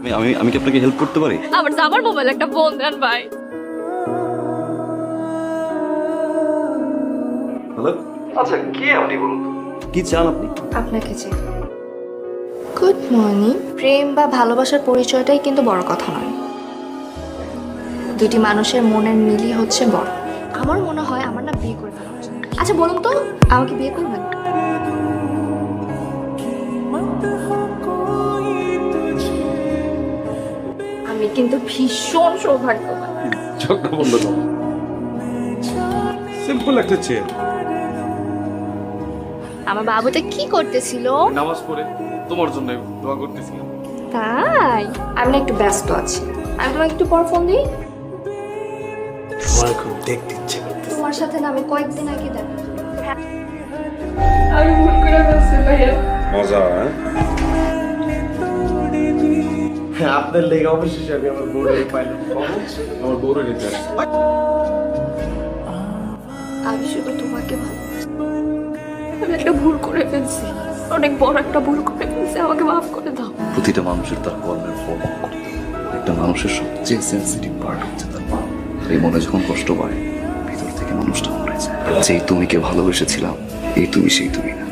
আমি আমি আমি কি আপনাকে হেল্প করতে পারি? আমার আমার মোবাইল একটা ফোন দেন ভাই। হ্যালো আচ্ছা কে আপনি বলুন কি চান আপনি? আপনাকে যে গুড মর্নিং প্রেম বা ভালোবাসার পরিচয়টাই কিন্তু বড় কথা নয়। দুটি মানুষের মনের মিলই হচ্ছে বড়। আমার মনে হয় আমার না বিয়ে করে ফেলা উচিত। আচ্ছা বলুন তো আমাকে বিয়ে করবেন? কিন্তু ভীষণ সৌভাগ্যবান। বন্ধ সিম্পল একটা চেয়ার আমার বাবুটা কি করতেছিল? নামাজ পড়ে। তোমার জন্য দোয়া করতেছিলাম তাই? আমি একটু ব্যস্ত আছি। আমি তোমাকে একটু পর ফোন দিই। আমার খুব দেখতে ইচ্ছে তোমার সাথে না আমি কয়েকদিন আগে দেখা আমি ভুল করে ফেলছি ভাইয়া। মজা হ্যাঁ? আপনার লেগে অবশেষে আমি আমার বউরে পাইলাম। আমার বউরে নিতে। আমি শুধু তোমাকে ভালোবাসি আমি একটা ভুল করে ফেলছি। অনেক বড় একটা ভুল করে ফেলছি। আমাকে মাফ করে দাও। প্রতিটা মানুষের তার কর্মের ফল একটা মানুষের সবচেয়ে সেন্সিটিভ পার্ট হচ্ছে তার মন এই মনে যখন কষ্ট পায় ভিতর থেকে মানুষটা মরে যায়। যেই তুমিকে ভালোবেসেছিলাম এই তুমি সেই তুমি না।